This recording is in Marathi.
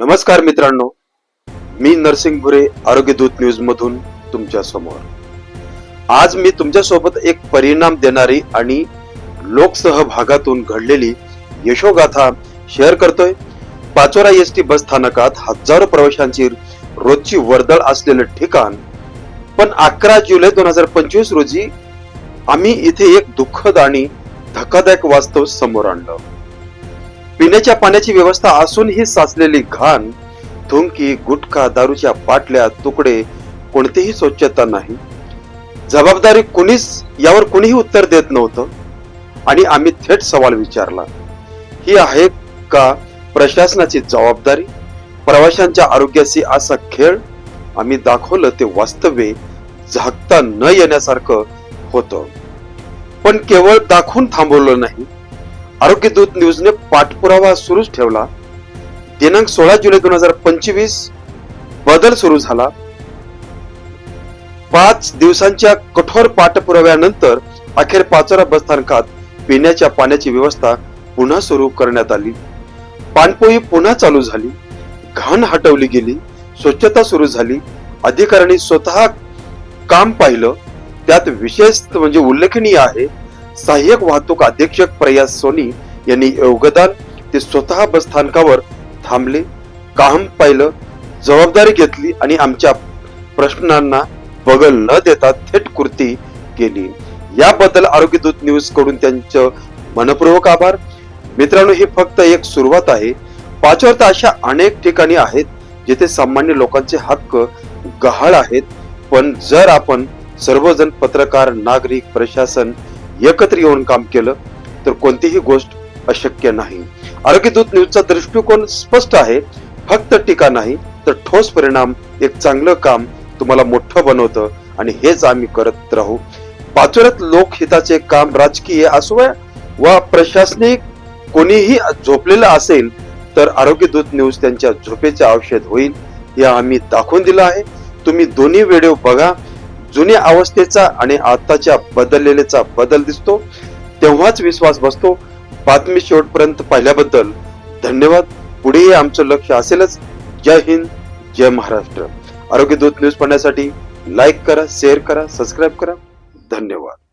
नमस्कार मित्रांनो. मी नरसिंग भुरे आरोग्यदूत न्यूज मधून तुमच्यासमोर. आज मी तुमच्यासोबत एक परिणाम देणारी आणि लोकसहभागातून घडलेली यशोगाथा शेअर करतोय. पाचोरा एस टी बस स्थानकात हजारो प्रवाशांची रोजची वर्दळ असलेलं ठिकाण पण अकरा जुलै दोन हजार पंचवीस रोजी आम्ही इथे एक दुःखद आणि धक्कादायक वास्तव समोर आणलं. पिण्याच्या पाण्याची व्यवस्था असूनही साचलेली घाण थुंकी गुटखा दारूच्या बाटल्या तुकडे कोणतीही स्वच्छता नाही. जबाबदारी कुणीच यावर कुणीही उत्तर देत नव्हतं. आणि आम्ही थेट सवाल विचारला ही आहे का प्रशासनाची जबाबदारी? प्रवाशांच्या आरोग्याशी असा खेळ? आम्ही दाखवलं ते वास्तव्य झाकता न येण्यासारखं होतं. पण केवळ दाखवून थांबवलं नाही आरोग्य दूत न्यूजने पाठपुरावा सुरूच ठेवला. दिनांक सोळा जुलै दोन हजार पंचवीस बदल सुरू झाला. पाच दिवसांच्या कठोर पाठपुराव्यानंतर अखेर पाचोरा बसस्थानकात पिण्याच्या पाण्याची व्यवस्था पुन्हा सुरू करण्यात आली. पाणपोई पुन्हा चालू झाली. घाण हटवली गेली. स्वच्छता सुरू झाली. अधिकाऱ्यांनी स्वतः काम पाहिलं. त्यात विशेष म्हणजे उल्लेखनीय आहे सहाय्यक वाहतूक अधीक्षक प्रयास सोनी यांनी योगदान ते स्वतः बसस्थानकावर थांबले काम पाहिलं जबाबदारी घेतली आणि आमच्या प्रश्नांना बगल न देता थेट कृती केली. याबद्दल आरोग्य दूत न्यूजकडून त्यांचं मनपूर्वक आभार. मित्रांनो ही फक्त एक सुरुवात आहे. पाचवर तर अशा अनेक ठिकाणी आहेत जिथे सामान्य लोकांचे हक्क गहाळ आहेत. पण जर आपण सर्वजण पत्रकार नागरिक प्रशासन एकत्र येऊन काम केलं तर कोणतीही गोष्ट अशक्य नाही. आरोग्य दूत न्यूजचा दृष्टिकोन स्पष्ट आहे फक्त टीका नाही तर ठोस परिणाम एक चांगलं काम तुम्हाला मोठं बनवतं आणि हेच आम्ही करत राहू. पाचोऱ्यात लोकहिताचे काम राजकीय असो वा प्रशासनिक कोणीही झोपलेलं असेल तर आरोग्य दूत न्यूज त्यांच्या झोपेचे औषध होईल हे आम्ही दाखवून दिलं आहे. तुम्ही दोन्ही व्हिडिओ बघा जुन्या अवस्थेचा आणि आताच्या बदललेल्याचा बदल दिसतो. तेव्हाच विश्वास बसतो. बातमी शेवटपर्यंत पाहिल्याबद्दल धन्यवाद. पुढेही आमचं लक्ष असेलच. जय हिंद जय महाराष्ट्र. आरोग्य दूत न्यूज पाहण्यासाठी लाईक करा शेअर करा सबस्क्राईब करा. धन्यवाद.